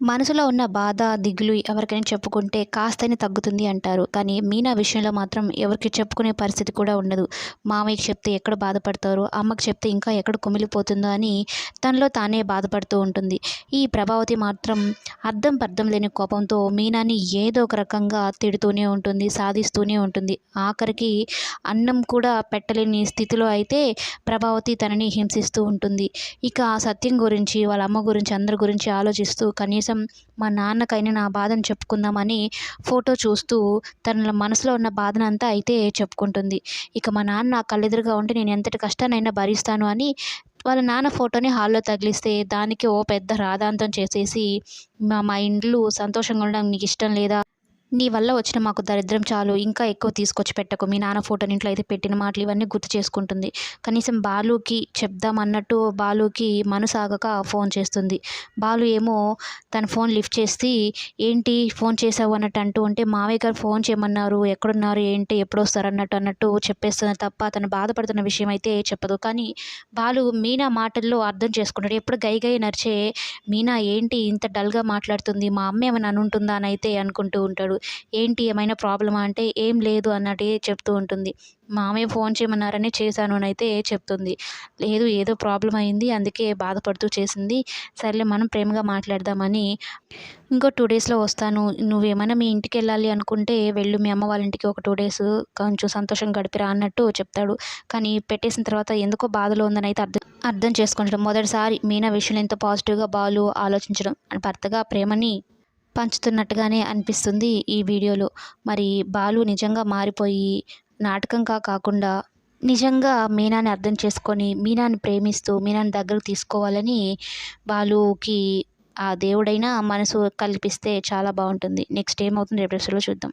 మనసులో ఉన్న బాధ దిగులు ఎవరికైనా చెప్పుకుంటే కాస్తని తగ్గుతుంది అంటారు. కానీ మీనా విషయంలో మాత్రం ఎవరికి చెప్పుకునే పరిస్థితి కూడా ఉండదు. మామయ్యకి చెప్తే ఎక్కడ బాధపడతారో? అమ్మకి చెప్తే ఇంకా ఎక్కడ కుమిలిపోతుందో అని తనలో తానే బాధపడుతూ ఉంటుంది. ఈ ప్రభావతి మాత్రం అర్థం పర్థం లేని కోపంతో మీనాని ఏదో ఒక రకంగా తిడుతూనే ఉంటుంది సాధిస్తూనే ఉంటుంది. ఆఖరికి అన్నం కూడా పెట్టలేని స్థితిలో అయితే ప్రభావతి తనని హింసిస్తూ ఉంటుంది. ఇక ఆ సత్యం గురించి వాళ్ళ అమ్మ గురించి అందరి గురించి ఆలోచిస్తూ కనీసం మా నాన్నకైనా నా బాధను చెప్పుకుందామని ఫోటో చూస్తూ తన మనసులో ఉన్న బాధనంతా అయితే చెప్పుకుంటుంది. ఇక మా నాన్న నా కళ్ళెదురుగా ఉంటే నేను ఎంతటి కష్టాన్నైనా భరిస్తాను అని వాళ్ళ నాన్న ఫోటోని హాల్లో తగిలిస్తే దానికి ఓ పెద్ద రాధాంతం చేసేసి మా మా ఇండ్లు సంతోషంగా ఉండడం నీకు ఇష్టం లేదా? నీ వల్ల వచ్చిన మాకు దరిద్రం చాలు. ఇంకా ఎక్కువ తీసుకొచ్చి పెట్టకు. మీ నాన్న ఫోటోని ఇంట్లో అయితే పెట్టిన మాటలు ఇవన్నీ గుర్తు చేసుకుంటుంది. కనీసం బాలుకి చెప్దామన్నట్టు బాలుకి మనసాగక ఫోన్ చేస్తుంది. బాలు ఏమో తన ఫోన్ లిఫ్ట్ చేసి ఏంటి ఫోన్ చేసావు? అన్నట్టు అంటూ ఉంటే మావయ్య గారు ఫోన్ చేయమన్నారు. ఎక్కడున్నారు? ఏంటి? ఎప్పుడు వస్తారు? అన్నట్టు అన్నట్టు చెప్పేస్తుంది తప్ప తను బాధపడుతున్న విషయం అయితే చెప్పదు. కానీ బాలు మీనా మాటల్లో అర్థం చేసుకుంటాడు. ఎప్పుడు గైగై నరిచే నడిచే మీనా ఏంటి ఇంత డల్గా మాట్లాడుతుంది? మా అమ్మ ఏమైనా అనుంటుందా? అని అయితే అనుకుంటూ ఉంటాడు. ఏంటి ఏమైనా ప్రాబ్లమా అంటే ఏం లేదు అన్నట్టే చెప్తూ ఉంటుంది. మామయ్య ఫోన్ చేయమన్నారని చేశాను అని అయితే చెప్తుంది. లేదు ఏదో ప్రాబ్లం అయింది అందుకే బాధపడుతూ చేసింది. సర్లే మనం ప్రేమగా మాట్లాడదామని. ఇంకో టూ డేస్లో వస్తాను. నువ్వేమైనా మీ ఇంటికి వెళ్ళాలి అనుకుంటే వెళ్ళు మీ అమ్మ వాళ్ళ ఇంటికి ఒక టూ డేస్ కొంచెం సంతోషం గడిపిరా అన్నట్టు చెప్తాడు. కానీ పెట్టేసిన తర్వాత ఎందుకో బాధలో ఉందని అయితే అర్థం అర్థం చేసుకుంటాడు. మొదటిసారి మీనా విషయంలో ఎంత పాజిటివ్గా బాలు ఆలోచించడం. భర్తగా ప్రేమని పంచుతున్నట్టుగానే అనిపిస్తుంది ఈ వీడియోలో. మరి బాలు నిజంగా మారిపోయి నాటకంగా కాకుండా నిజంగా మీనాని అర్థం చేసుకొని మీనాని ప్రేమిస్తూ మీనాని దగ్గరకు తీసుకోవాలని బాలుకి ఆ దేవుడైనా మనసు కల్పిస్తే చాలా బాగుంటుంది. నెక్స్ట్ ఏమవుతుంది రేపు ఎపిసోడ్లో చూద్దాం.